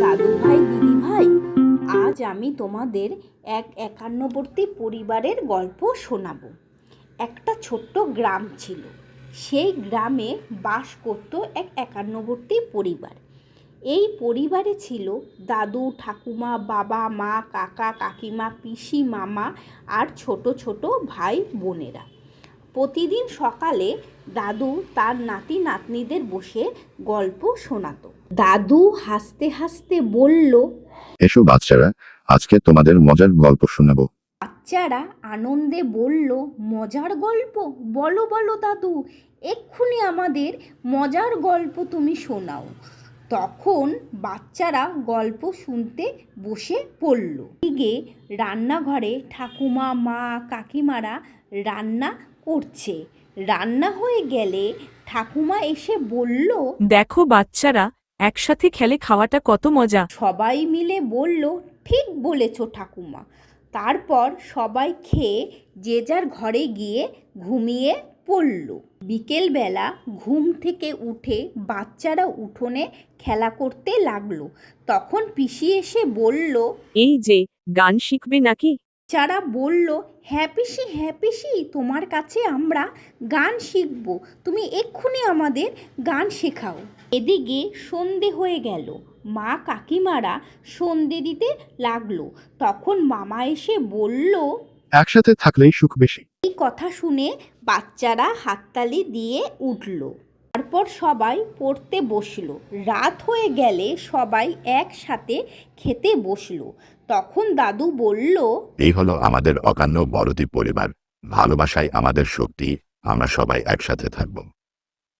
দাদু ভাই, দিদি ভাই, আজ আমি তোমাদের এক একান্নবর্তী পরিবারের গল্প শোনাব। একটা ছোট্ট গ্রাম ছিল। সেই গ্রামে বাস করত এক একান্নবর্তী পরিবার। এই পরিবারে ছিল দাদু, ঠাকুমা, বাবা, মা, কাকা, কাকিমা, পিসি, মামা আর ছোট ছোট ভাই বোনেরা। প্রতিদিন সকালে দাদু তার নাতি নাতনিদের বসে গল্প শোনাতো। দাদু হাসতে হাসতে বলল এসো বাচ্চারা আজকে তোমাদের মজার গল্প শোনাবো। বাচ্চারা আনন্দে বলল মজার গল্প? বলো বলো দাদু এক্ষুনি আমাদের মজার গল্প তুমি শোনাও। তখন বাচ্চারা গল্প শুনতে বসে পড়ল। দিকে রান্নাঘরে ঠাকুমা মা কাকিমারা রান্না করছে। রান্না হয়ে গেলে ঠাকুমা এসে বলল দেখো বাচ্চারা একসাথে খেলে খাওয়াটা কত মজা। সবাই মিলে বলল ঠিক বলেছ ঠাকুমা। তারপর সবাই খেয়ে যে যার ঘরে গিয়ে ঘুমিয়ে পড়ল। বিকেলবেলা ঘুম থেকে উঠে বাচ্চারা উঠোনে খেলা করতে লাগল। তখন পিসি এসে বলল এই যে গান শিখবে নাকি? বাচ্চারা বলল হ্যাঁ পিসি হ্যাঁ পিসি তোমার কাছে আমরা গান শিখব। তুমি এক্ষুনি আমাদের গান শেখাও। এদিকে সন্ধে হয়ে গেল। মা কাকিমারা সন্ধে দিতে লাগল। তখন মামা এসে বলল একসাথে থাকলেই সুখ বেশি। এই কথা শুনে বাচ্চারা হাততালি দিয়ে উঠল। তারপর সবাই পড়তে বসল। রাত হয়ে গেলে সবাই একসাথে খেতে বসল। তখন দাদু বলল, এই হলো আমাদের অকান্য বড়দি পরিবার। ভালোবাসায় আমাদের শক্তি। আমরা সবাই একসাথে থাকব।